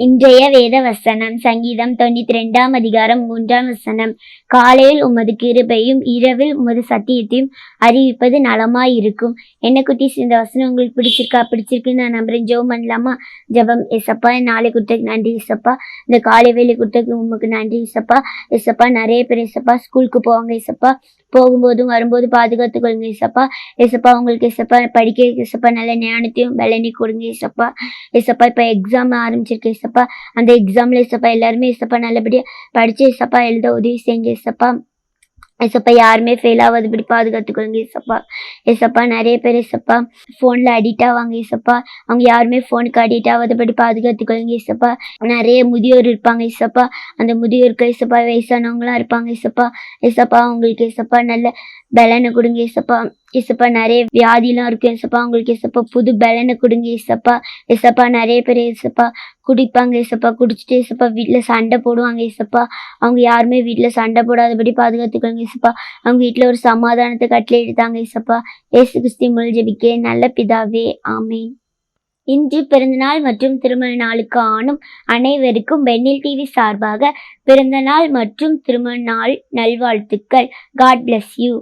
இன்றைய வேத வசனம் சங்கீதம் தொண்ணூத்தி ரெண்டாம் அதிகாரம் மூன்றாம் வசனம். காலையில் உமது கிருபையும் இரவில் உமது சத்தியத்தையும் அறிவிப்பது நலமாயிருக்கும். என்ன குட்டீஸ் இந்த வசனம் உங்களுக்கு பிடிச்சிருக்கா? பிடிச்சிருக்குன்னு நான் நம்புறேன். ஜெபம் பண்ணலாமா? ஜெபம் எசப்பா நாளை குட்டக்கு நன்றி இசப்பா இந்த காலை வேலை குட்டக்கு உமக்கு நன்றி இசப்பா இசப்பா நிறைய பேர் இசப்பா ஸ்கூலுக்கு போவாங்க இசப்பா போகும்போதும் வரும்போது பாதுகாத்து கொள்ளுங்க இசப்பா இசப்பா உங்களுக்கு இசப்பா படிக்க இசப்பா நல்ல ஞானத்தையும் பலனை கொடுங்க இசப்பா இசப்பா இப்போ எக்ஸாம் ஆரம்பிச்சிருக்கு இசப்பா அந்த எக்ஸாம்ல இசப்பா எல்லாருமே இசப்பா நல்லபடியா படிச்சு இசப்பா எழுத உதவி செய்யுங்க இசப்பா இசப்பா யாருமே ஃபெயில் ஆகாதபடி பாதுகாத்துக்கொள்ளுங்க ஏசப்பா. ஏசப்பா நிறைய பேர் ஏசப்பா ஃபோனில் அடிக்ட் ஆவாங்க ஏசப்பா. அவங்க யாருமே ஃபோனுக்கு அடிக்ட் ஆகாதபடி பாதுகாத்துக்கொள்ளுங்க ஏசப்பா. நிறைய முதியோர் இருப்பாங்க ஏசப்பா. அந்த முதியோருக்கு ஏசப்பா வயசானவங்களாம் இருப்பாங்க ஏசப்பா. ஏசப்பா அவங்களுக்கு ஏசப்பா நல்ல பலனை கொடுங்க ஏசப்பா. இசப்பா நிறைய வியாதிலாம் இருக்கு இசப்பா. அவங்களுக்கு இசப்பா புது பலனை கொடுங்க இசப்பா. இசப்பா நிறைய பேர் இசப்பா குடிப்பாங்க இசப்பா. குடிச்சிட்டு இசப்பா வீட்டில் சண்டை போடுவாங்க இசப்பா. அவங்க யாருமே வீட்டில் சண்டை போடாதபடி பாதுகாத்துக்கோங்க இசப்பா. அவங்க வீட்டில் ஒரு சமாதானத்தை கட்டில எடுத்தாங்க இசப்பா. ஏசு கிறிஸ்தி முழுஜபிக்கே நல்ல பிதாவே ஆமேன். இன்று பிறந்தநாள் மற்றும் திருமண நாளுக்கு ஆணும் அனைவருக்கும் பெண்ணில் டிவி சார்பாக பிறந்தநாள் மற்றும் திருமண நாள் நல்வாழ்த்துக்கள். God bless you